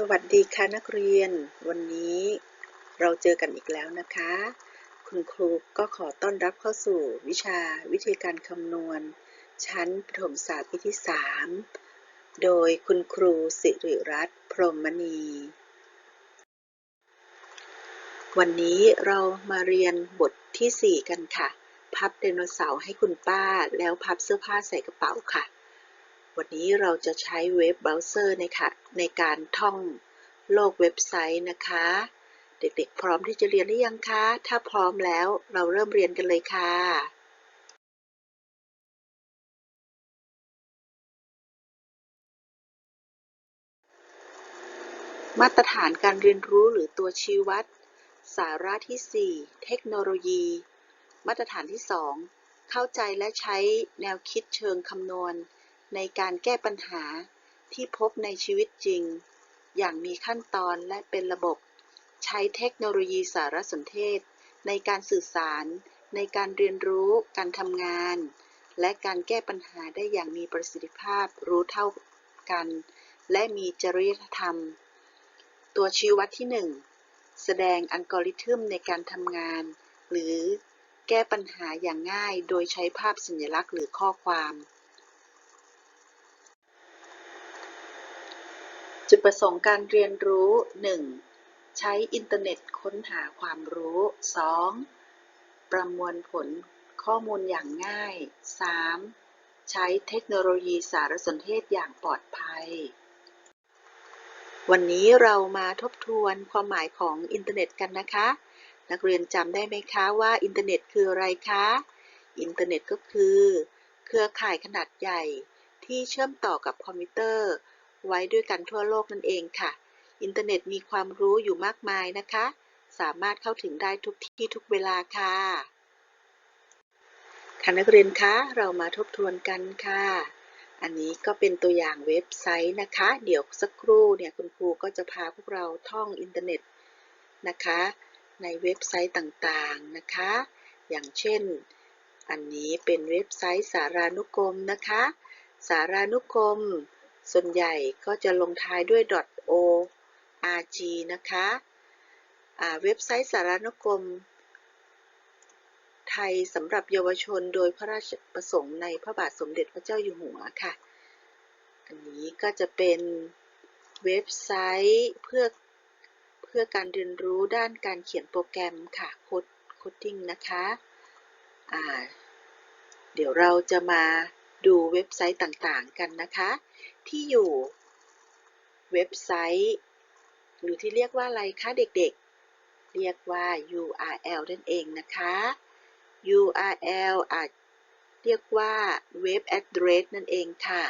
สวัสดีค่ะนักเรียน วันนี้เราเจอกันอีกแล้วนะคะ คุณครูก็ขอต้อนรับเข้าสู่วิชาวิธีการคำนวณ ชั้นประถมศาสตร์ปีที่ 3 โดยคุณครูสิริรัตน์พรหมณี วันนี้เรามาเรียนบทที่ 4 กันค่ะ พับไดโนเสาร์ให้คุณป้าแล้วพับเสื้อผ้าใส่กระเป๋าค่ะ วันนี้เราจะใช้เว็บเบราว์เซอร์นะคะในการท่องโลกเว็บไซต์นะคะ เด็กๆ พร้อมที่จะเรียนหรือยังคะ ถ้าพร้อมแล้วเราเริ่มเรียนกันเลยค่ะมาตรฐานการเรียนรู้หรือตัวชี้วัด สาระที่ 4 เทคโนโลยี มาตรฐานที่ 2 เข้าใจและใช้แนวคิดเชิงคำนวณ ในการแก้ปัญหาที่พบในชีวิตจริง อย่างมีขั้นตอนและเป็นระบบ ใช้เทคโนโลยีสารสนเทศ ในการสื่อสาร ในการเรียนรู้ การทำงาน และการแก้ปัญหาได้อย่างมีประสิทธิภาพรู้เท่ากัน และมีจริยธรรม ตัวชี้วัดที่ 1 แสดงอัลกอริทึมในการทำงาน หรือแก้ปัญหาอย่างง่ายโดยใช้ภาพสัญลักษณ์หรือข้อความ จุดประสงค์การเรียนรู้ 1. ใช้อินเทอร์เน็ตค้นหาความรู้ 2. ประมวลผลข้อมูลอย่างง่าย 3. ใช้เทคโนโลยีสารสนเทศอย่างปลอดภัย วันนี้เรามาทบทวนความหมายของอินเทอร์เน็ตกันนะคะ นักเรียนจำได้ไหมคะว่าอินเทอร์เน็ตคืออะไรคะ อินเทอร์เน็ตก็คือ เครือข่ายขนาดใหญ่ที่เชื่อมต่อกับคอมพิวเตอร์ ไว้ด้วยกันทั่วโลกนั่นเองค่ะ อินเทอร์เน็ตมีความรู้อยู่มากมายนะคะ สามารถเข้าถึงได้ทุกที่ทุกเวลาค่ะ ค่ะนักเรียนคะ เรามาทบทวนกันค่ะ อันนี้ก็เป็นตัวอย่างเว็บไซต์นะคะ เดี๋ยวสักครู่เนี่ยคุณครูก็จะพาพวกเราท่องอินเทอร์เน็ตนะคะ ในเว็บไซต์ต่างๆนะคะ อย่างเช่น อันนี้เป็นเว็บไซต์สารานุกรมนะคะ สารานุกรม ส่วนใหญ่ก็จะลงท้ายด้วย .org นะคะเว็บไซต์สารนกรม ไทยสำหรับเยาวชนโดยพระราชประสงค์ในพระบาทสมเด็จพระเจ้าอยู่หัวค่ะ อันนี้ก็จะเป็นเว็บไซต์เพื่อเพื่อการเรียนรู้ด้านการเขียนโปรแกรมค่ะโค้ดโคดดิ้งนะคะะเดี๋ยวเราจะมาดูเว็บไซต์ต่างๆกันนะคะ ที่อยู่ เว็บไซต์ หรือที่เรียกว่าอะไรคะเด็กๆ เรียกว่า URL นั่นเองนะคะ URL อาจเรียกว่า Web Address นั่นเองค่ะ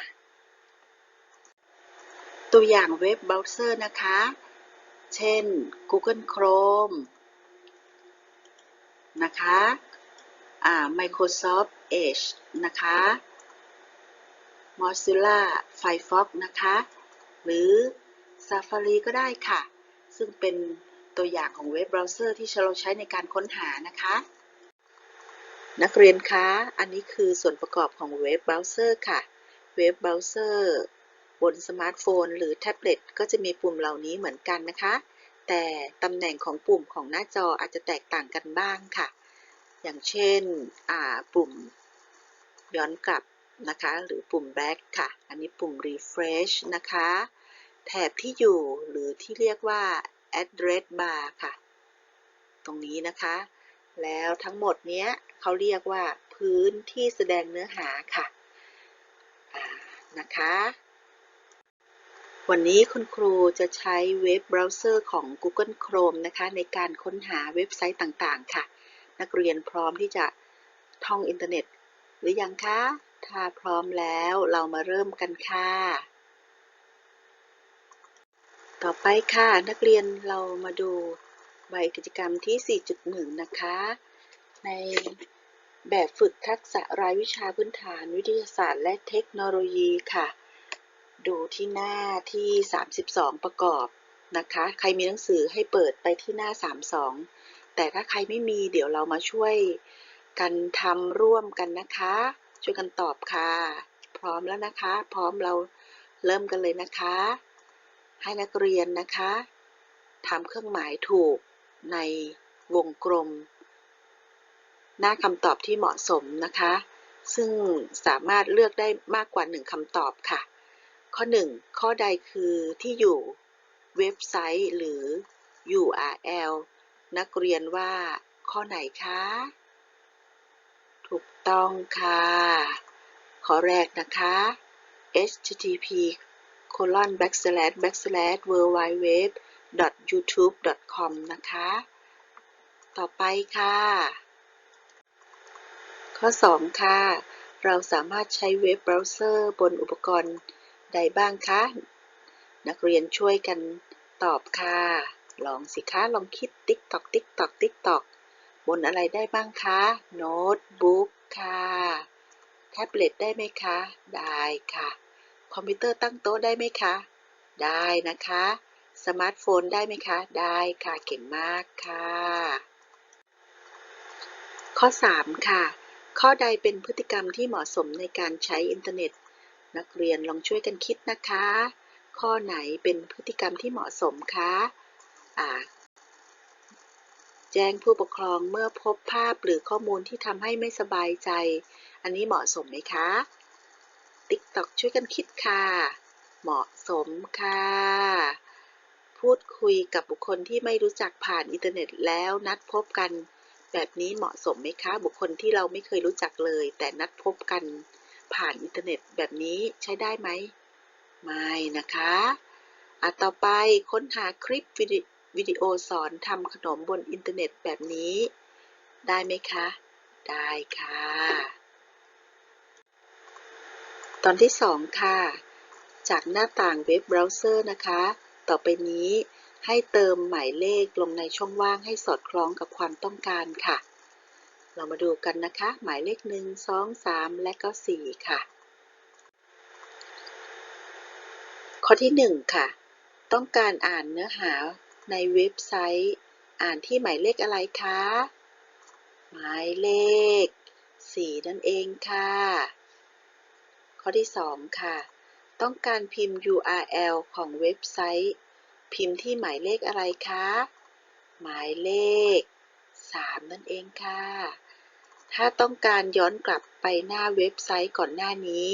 ตัวอย่างเว็บเบราว์เซอร์นะคะ เช่น Google Chrome นะคะ Microsoft Edge นะคะ Mozilla Firefox นะคะ หรือ Safari ก็ได้ค่ะ ซึ่งเป็นตัวอย่างของเว็บเบราว์เซอร์ที่เราใช้ในการค้นหานะคะ นักเรียนคะ อันนี้คือส่วนประกอบของเว็บเบราว์เซอร์ค่ะ เว็บเบราว์เซอร์บนสมาร์ทโฟน หรือแท็บเล็ตก็จะมีปุ่มเหล่านี้เหมือนกันนะคะ แต่ตำแหน่งของปุ่มของหน้าจออาจจะแตกต่างกันบ้างค่ะ อย่างเช่นปุ่มย้อนกลับ นะคะ หรือปุ่ม back ค่ะ อันนี้ปุ่ม refresh นะคะ แถบที่อยู่หรือที่เรียกว่า address bar ค่ะ ตรงนี้นะคะ แล้วทั้งหมดเนี้ยเขาเรียกว่าพื้นที่แสดงเนื้อหาค่ะนะคะ วันนี้คุณครูจะใช้เว็บเบราว์เซอร์ของ Google Chrome นะคะ ในการค้นหาเว็บไซต์ต่างๆ ค่ะ นักเรียนพร้อมที่จะท่องอินเทอร์เน็ตหรือยังคะ ถ้าพร้อมแล้วเรามาเริ่มกันค่ะ ต่อไปค่ะนักเรียนเรามาดูใบกิจกรรมที่ 4.1 นะคะ ในแบบฝึกทักษะรายวิชาพื้นฐานวิทยาศาสตร์และเทคโนโลยีค่ะ ดูที่หน้าที่ 32 ประกอบนะคะ ใครมีหนังสือให้เปิดไปที่หน้า 32 แต่ถ้าใครไม่มีเดี๋ยวเรามาช่วยกันทำร่วมกันนะคะ ช่วยกันตอบค่ะ พร้อมแล้วนะคะ พร้อมเราเริ่มกันเลยนะคะ ให้นักเรียนนะคะทำเครื่องหมายถูกในวงกลม หน้าคำตอบที่เหมาะสมนะคะ ซึ่งสามารถเลือกได้มากกว่า1คำตอบค่ะ ข้อ 1 ข้อใดคือที่อยู่เว็บไซต์หรือ URL นักเรียนว่าข้อไหนคะ ถูกต้องค่ะข้อแรกนะคะ http colon backslash backslash worldwideweb youtube com นะคะ ต่อไปค่ะ ข้อ 2 ค่ะ เราสามารถใช้เว็บเบราว์เซอร์บนอุปกรณ์ใดบ้างคะ นักเรียนช่วยกันตอบค่ะ ลองสิคะ ลองคิดติ๊กตอกติ๊กตอกติ๊กตอก บนอะไรได้บ้างคะ โน้ตบุ๊กค่ะ แท็บเล็ตได้ไหมคะ ได้ค่ะ คอมพิวเตอร์ตั้งโต๊ะได้ไหมคะ ได้นะคะ สมาร์ทโฟนได้ไหมคะ ได้ค่ะ เก่งมากค่ะ ข้อ 3 ค่ะ ข้อใดเป็นพฤติกรรมที่เหมาะสมในการใช้อินเทอร์เน็ต นักเรียนลองช่วยกันคิดนะคะ ข้อไหนเป็นพฤติกรรมที่เหมาะสมคะอ่า แจ้งผู้ปกครองเมื่อพบภาพหรือข้อมูลที่ทำให้ไม่สบายใจ อันนี้เหมาะสมไหมคะ ติ๊กตอกช่วยกันคิดค่ะ เหมาะสมค่ะ พูดคุยกับบุคคลที่ไม่รู้จักผ่านอินเทอร์เน็ตแล้วนัดพบกัน แบบนี้เหมาะสมไหมคะ บุคคลที่เราไม่เคยรู้จักเลย แต่นัดพบกัน ผ่านอินเทอร์เน็ตแบบนี้ใช้ได้ไหม ไม่นะคะอะต่อไปค้นหาคลิปวิดี วิดีโอสอนทำขนมบนอินเทอร์เน็ตแบบนี้ ได้ไหมคะ ได้ค่ะ ตอนที่ 2 ค่ะ จากหน้าต่างเว็บเบราว์เซอร์นะคะ ต่อไปนี้ให้เติมหมายเลขลงในช่องว่างให้สอดคล้องกับความต้องการค่ะ เรามาดูกันนะคะ หมายเลข 1 2 3 และก็4ค่ะ ข้อที่ 1 ค่ะ ต้องการอ่านเนื้อหา ในเว็บไซต์ อ่านที่หมายเลขอะไรคะ หมายเลข 4 นั่นเองค่ะ ข้อที่ 2 ค่ะ ต้องการพิมพ์ URL ของเว็บไซต์ พิมพ์ที่หมายเลขอะไรคะ หมายเลข 3 นั่นเองค่ะ ถ้าต้องการย้อนกลับไปหน้าเว็บไซต์ก่อนหน้านี้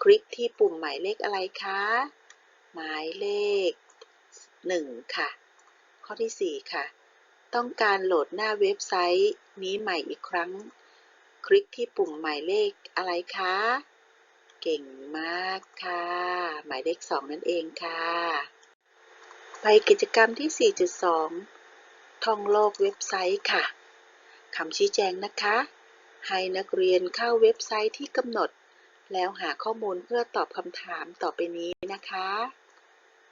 คลิกที่ปุ่มหมายเลขอะไรคะ หมายเลข 1 ค่ะ ข้อที่ 4 ค่ะ ต้องการโหลดหน้าเว็บไซต์นี้ใหม่อีกครั้ง คลิกที่ปุ่มหมายเลขอะไรคะ เก่งมากค่ะ หมายเลข 2 นั่นเองค่ะ ไปกิจกรรมที่ 4.2 ท่องโลกเว็บไซต์ค่ะคำชี้แจงนะคะ ให้นักเรียนเข้าเว็บไซต์ที่กำหนด แล้วหาข้อมูลเพื่อตอบคำถามต่อไปนี้นะคะ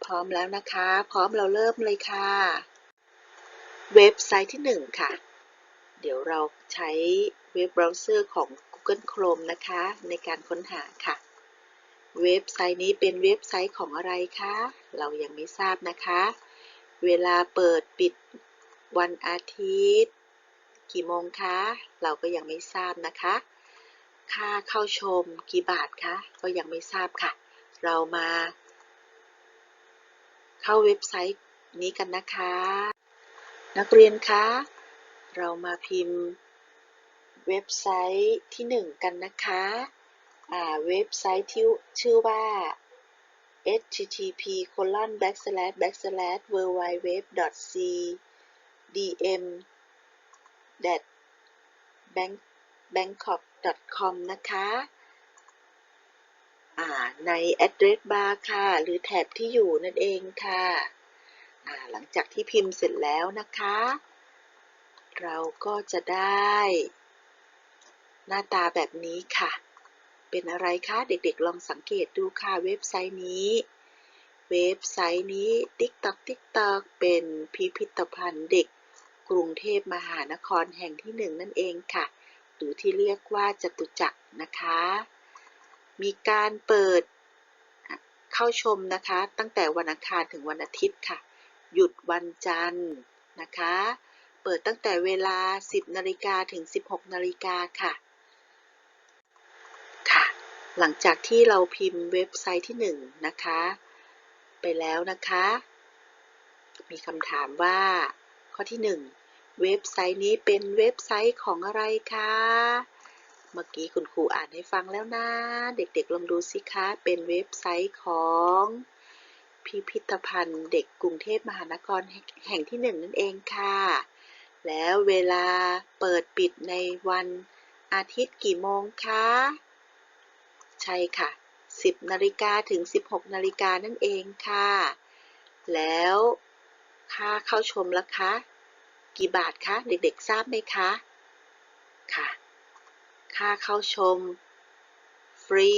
พร้อมแล้วนะคะ พร้อมเราเริ่มเลยค่ะ เว็บไซต์ที่ 1 ค่ะ เดี๋ยวเราใช้เว็บเบราว์เซอร์ของ Google Chrome นะคะ ในการค้นหาค่ะ เว็บไซต์นี้เป็นเว็บไซต์ของอะไรคะ เรายังไม่ทราบนะคะ เวลาเปิดปิดวันอาทิตย์ กี่โมงคะ เราก็ยังไม่ทราบนะคะ ค่าเข้าชมกี่บาทคะ ก็ยังไม่ทราบค่ะ เรามา เข้าเว็บไซต์นี้กันนะคะ นักเรียนคะ เรามาพิมพ์เว็บไซต์ที่ 1 กันนะคะ อ่า เว็บไซต์ที่ชื่อว่า http colon backslash backslash worldwideweb c dm bangkok com นะคะ ใน address bar ค่ะ หรือแถบที่อยู่นั่นเองค่ะหลังจากที่พิมพ์เสร็จแล้วนะคะ เราก็จะได้ หน้าตาแบบนี้ค่ะ เป็นอะไรคะเด็กๆ ลองสังเกตดูค่ะเว็บไซต์นี้เว็บไซต์นี้ TikTok TikTok เป็นพิพิธภัณฑ์เด็ก กรุงเทพมหานครแห่งที่หนึ่งนั่นเองค่ะ หรือที่เรียกว่าจตุจักรนะคะ มีการเปิด เข้าชมนะคะ ตั้งแต่วันอังคารถึงวันอาทิตย์ค่ะ หยุดวันจันทร์นะคะ เปิดตั้งแต่เวลา 10นาฬิกาถึง 16นาฬิกาค่ะ ค่ะ หลังจากที่เราพิมพ์เว็บไซต์ที่ 1 นะคะ ไปแล้วนะคะ มีคำถามว่า ข้อที่ 1 เว็บไซต์นี้เป็นเว็บไซต์ของอะไรคะ เมื่อกี้คุณครูอ่านให้ฟังแล้วนะ เด็กๆลองดูสิคะ เป็นเว็บไซต์ของพิพิธภัณฑ์เด็กกรุงเทพมหานครแห่งที่หนึ่งนั่นเองค่ะ แล้วเวลาเปิดปิดในวันอาทิตย์กี่โมงคะ ใช่ค่ะ 10นาฬิกาถึง 16นาฬิกานั่นเองค่ะ แล้วค่าเข้าชมละคะ กี่บาทคะ เด็กๆทราบไหมคะ ค่ะ ค่าเข้าชม ฟรี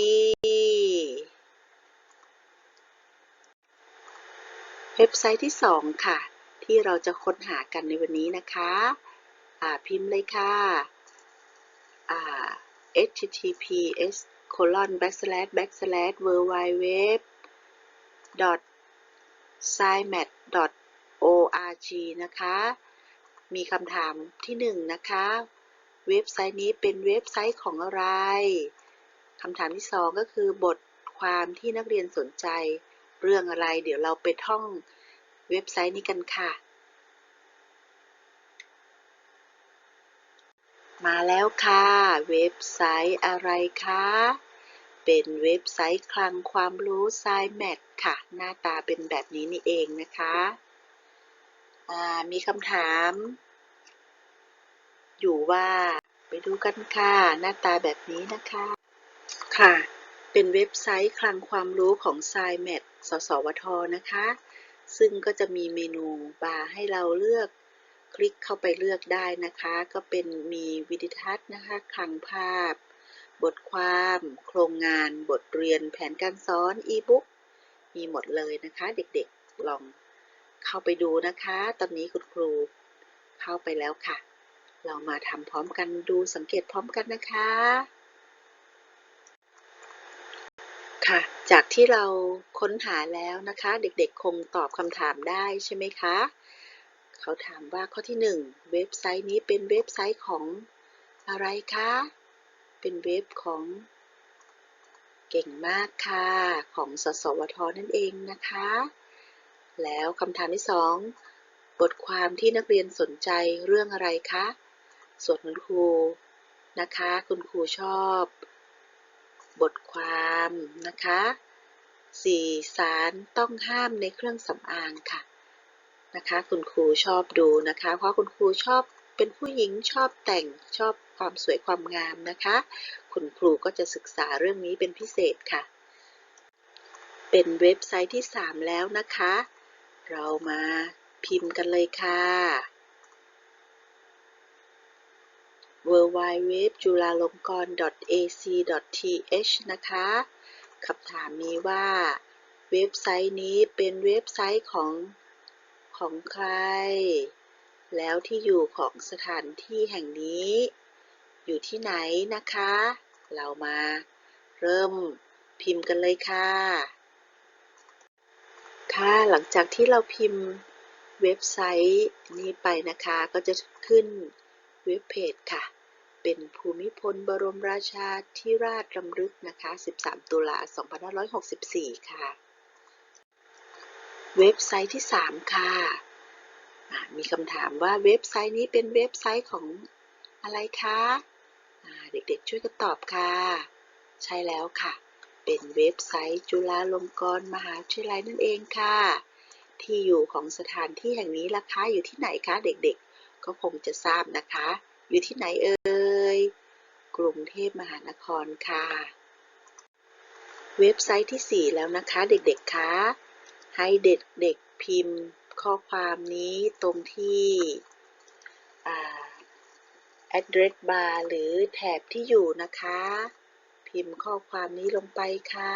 เว็บไซต์ที่ 2 ค่ะ ที่เราจะค้นหากันในวันนี้นะคะพิมพ์เลยค่ะ https colon backslash backslash w w w dot s i m a t dot org นะคะ มีคำถามที่ 1 นะคะ เว็บไซต์นี้เป็นเว็บไซต์ของอะไรคำถามที่2ก็คือบทความที่นักเรียนสนใจ เรื่องอะไร เดี๋ยวเราไปท่องเว็บไซต์นี้กันค่ะ มาแล้วค่ะ เว็บไซต์อะไรคะ เป็นเว็บไซต์คลังความรู้ s c i m a t ค่ะ หน้าตาเป็นแบบนี้นี่เองนะคะ มีคำถาม อยู่ว่า ไปดูกันค่ะ หน้าตาแบบนี้นะคะ ค่ะ เป็นเว็บไซต์คลังความรู้ของ s c i m a t สสวทนะคะ ซึ่งก็จะมีเมนูบาร์ให้เราเลือกคลิกเข้าไปเลือกได้นะคะ ก็เป็นมีวิดีทัศน์นะคะ คลังภาพ บทความ โครงงาน บทเรียน แผนการสอน อีบุ๊ก มีหมดเลยนะคะ เด็กๆ ลองเข้าไปดูนะคะ ตอนนี้คุณครูเข้าไปแล้วค่ะ เรามาทำพร้อมกันดูสังเกตพร้อมกันนะคะ ค่ะ จากที่เราค้นหาแล้วนะคะ เด็กๆ คงตอบคำถามได้ใช่ไหมคะ เขาถามว่าข้อที่ 1 เว็บไซต์นี้เป็นเว็บไซต์ของอะไรคะ เป็นเว็บของเก่งมากค่ะ ของสสวทนั่นเองนะคะ แล้วคำถามที่ 2 บทความที่นักเรียนสนใจเรื่องอะไรคะ ส่วนคุณครูนะคะ คุณครูชอบบทความนะคะ สีสารต้องห้ามในเครื่องสำอางค่ะนะคะ คุณครูชอบดูนะคะ เพราะคุณครูชอบเป็นผู้หญิงชอบแต่งชอบความสวยความงามนะคะ คุณครูก็จะศึกษาเรื่องนี้เป็นพิเศษค่ะ เป็นเว็บไซต์ที่ 3 แล้วนะคะ เรามาพิมพ์กันเลยค่ะ w w w j u l a l o n g k o r n ac th นะคะ คำถามนี้ว่า เว็บไซต์นี้เป็นเว็บไซต์ของของใคร แล้วที่อยู่ของสถานที่แห่งนี้ อยู่ที่ไหนนะคะ เรามาเริ่มพิมพ์กันเลยค่ะ ค่ะ หลังจากที่เราพิมพ์เว็บไซต์นี้ไปนะคะ ก็จะขึ้นเว็บเพจค่ะ เป็นภูมิพลบรมราชาธิราชรำลึกนะคะ 13 ตุลา 2564 ค่ะ เว็บไซต์ที่ 3 ค่ะ มีคำถามว่าเว็บไซต์นี้เป็นเว็บไซต์ของอะไรคะ เด็กๆช่วยกันตอบค่ะ ใช่แล้วค่ะ เป็นเว็บไซต์จุฬาลงกรณ์มหาวิทยาลัยนั่นเองค่ะ ที่อยู่ของสถานที่แห่งนี้ล่ะคะ อยู่ที่ไหนคะเด็กๆ ก็คงจะทราบนะคะ อยู่ที่ไหนเอ่ย กรุงเทพมหานครค่ะ เว็บไซต์ที่ 4 แล้วนะคะเด็กๆคะให้เด็กๆพิมพ์ข้อความนี้ตรงที่ address bar หรือแถบที่อยู่นะคะ พิมพ์ข้อความนี้ลงไปค่ะ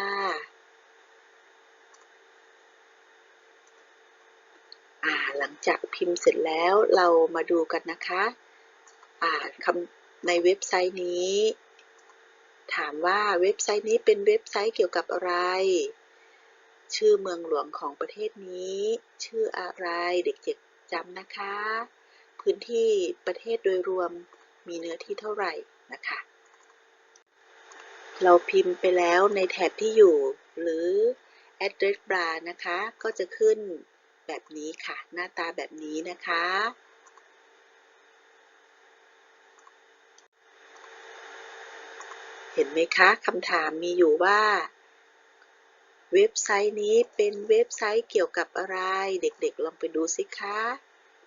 หลังจากพิมพ์เสร็จแล้วเรามาดูกันนะคะ อ่าคำ ในเว็บไซต์นี้ ถามว่าเว็บไซต์นี้เป็นเว็บไซต์เกี่ยวกับอะไร ชื่อเมืองหลวงของประเทศนี้ ชื่ออะไรเด็กๆจำนะคะ พื้นที่ประเทศโดยรวมมีเนื้อที่เท่าไหร่นะคะ เราพิมพ์ไปแล้วในแถบที่อยู่ หรือ address bar นะคะ ก็จะขึ้นแบบนี้ค่ะ หน้าตาแบบนี้นะคะ เห็นไหมคะคำถามมีอยู่ว่า เว็บไซต์นี้เป็นเว็บไซต์เกี่ยวกับอะไร เด็กๆ ลองไปดูสิคะ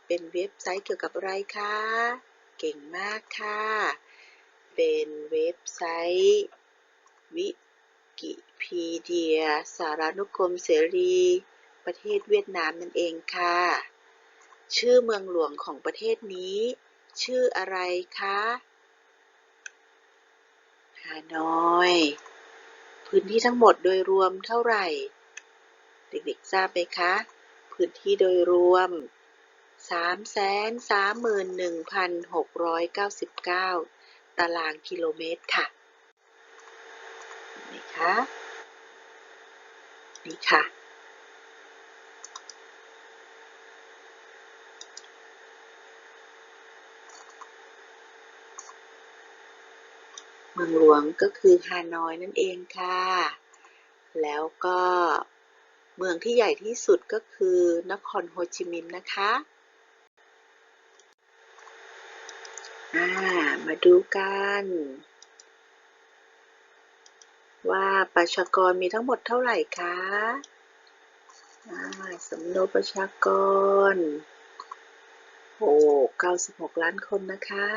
เป็นเว็บไซต์เกี่ยวกับอะไรคะ เก่งมากค่ะ เป็นเว็บไซต์วิกิพีเดีย สารานุกรมเสรี ประเทศเวียดนามนั่นเองค่ะ ชื่อเมืองหลวงของประเทศนี้ ชื่ออะไรคะ ฮานอย พื้นที่ทั้งหมดโดยรวมเท่าไหร่ เด็กๆทราบไหมคะ พื้นที่โดยรวม 331,699 ตารางกิโลเมตรค่ะเห็นไหมคะนี่ค่ะ มืองหลวงก็คือฮานอยนั่นเองค่ะ แล้วก็เมืองที่ใหญ่ที่สุดก็คือนครโฮจิมินห์นะคะามาดูกัน ว่าประชากรมีทั้งหมดเท่าไหร่คะสำนวนประชากร โอ้96 ล้านคนนะคะ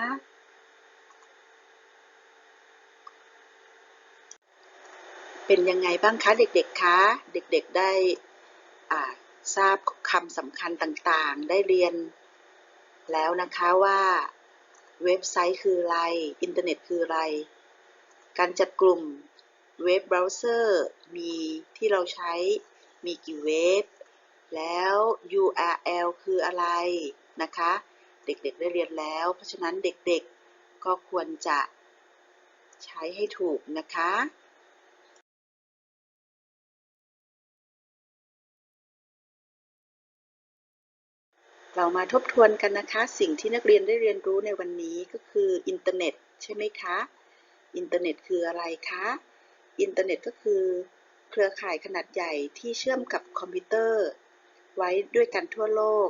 เป็นยังไงบ้างคะเด็กๆคะ เด็กๆได้ทราบคำสำคัญต่างๆ ได้เรียนแล้วนะคะว่าเว็บไซต์คืออะไร อินเทอร์เน็ตคืออะไร การจัดกลุ่มเว็บเบราว์เซอร์มีที่เราใช้มีกี่เว็บ แล้ว URL คืออะไรนะคะ เด็กๆได้เรียนแล้ว เพราะฉะนั้นเด็กๆก็ควรจะใช้ให้ถูกนะคะ เรามาทบทวนกันนะคะ สิ่งที่นักเรียนได้เรียนรู้ในวันนี้ก็คืออินเทอร์เน็ตใช่ไหมคะ อินเทอร์เน็ตคืออะไรคะ อินเทอร์เน็ตก็คือเครือข่ายขนาดใหญ่ที่เชื่อมกับคอมพิวเตอร์ ไว้ด้วยกันทั่วโลก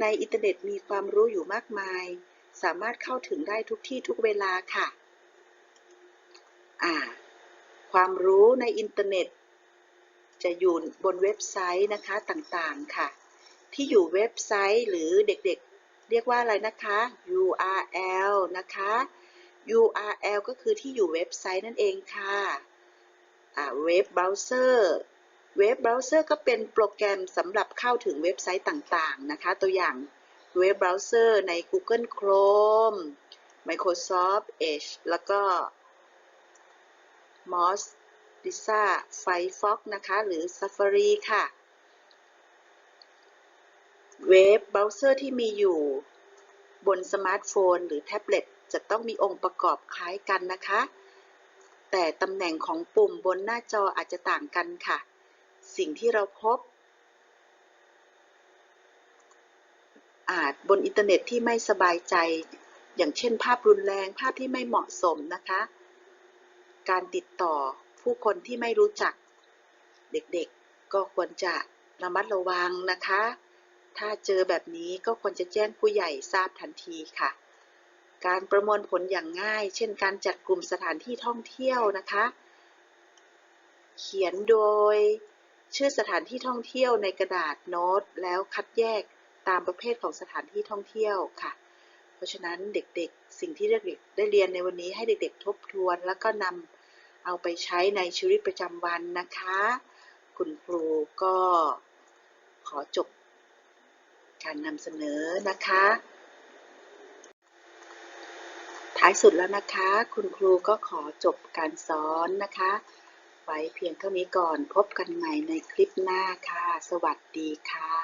ในอินเทอร์เน็ตมีความรู้อยู่มากมาย สามารถเข้าถึงได้ทุกที่ทุกเวลาค่ะ อ่า ความรู้ในอินเทอร์เน็ต จะอยู่บนเว็บไซต์นะคะต่างๆค่ะ ที่อยู่เว็บไซต์หรือเด็กๆ เรียกว่าอะไรนะคะ URL นะคะ URL ก็คือที่อยู่เว็บไซต์นั่นเองค่ะเว็บเบราว์เซอร์เว็บเบราว์เซอร์ก็เป็นโปรแกรมสำหรับเข้าถึงเว็บไซต์ต่างๆ นะคะ ตัวอย่างเว็บเบราว์เซอร์ใน Google Chrome Microsoft Edge แล้วก็ Mozilla Firefox นะคะ หรือ Safari ค่ะ เว็บเบราว์เซอร์ที่มีอยู่ บนสมาร์ทโฟนหรือแท็บเล็ตจะต้องมีองค์ประกอบคล้ายกันนะคะ แต่ตำแหน่งของปุ่มบนหน้าจออาจจะต่างกันค่ะ สิ่งที่เราพบ อาจบนอินเทอร์เน็ตที่ไม่สบายใจ อย่างเช่น ภาพรุนแรงภาพที่ไม่เหมาะสมนะคะ การติดต่อผู้คนที่ไม่รู้จัก เด็กๆก็ควรจะระมัดระวังนะคะ ถ้าเจอแบบนี้ก็ควรจะแจ้งผู้ใหญ่ทราบทันทีค่ะ การประมวลผลอย่างง่าย เช่น การจัดกลุ่มสถานที่ท่องเที่ยวนะคะ เขียนโดยชื่อสถานที่ท่องเที่ยวในกระดาษโน้ต แล้วคัดแยกตามประเภทของสถานที่ท่องเที่ยวค่ะ เพราะฉะนั้นเด็กๆ สิ่งที่เด็กๆได้เรียนในวันนี้ให้เด็กๆ ทบทวน แล้วก็นำเอาไปใช้ในชีวิตประจำวันนะคะ คุณครูก็ขอจบ การนำเสนอนะคะ ท้ายสุดแล้วนะคะ คุณครูก็ขอจบการสอนนะคะ ไว้เพียงเท่านี้ก่อนพบกันใหม่ในคลิปหน้าค่ะ สวัสดีค่ะ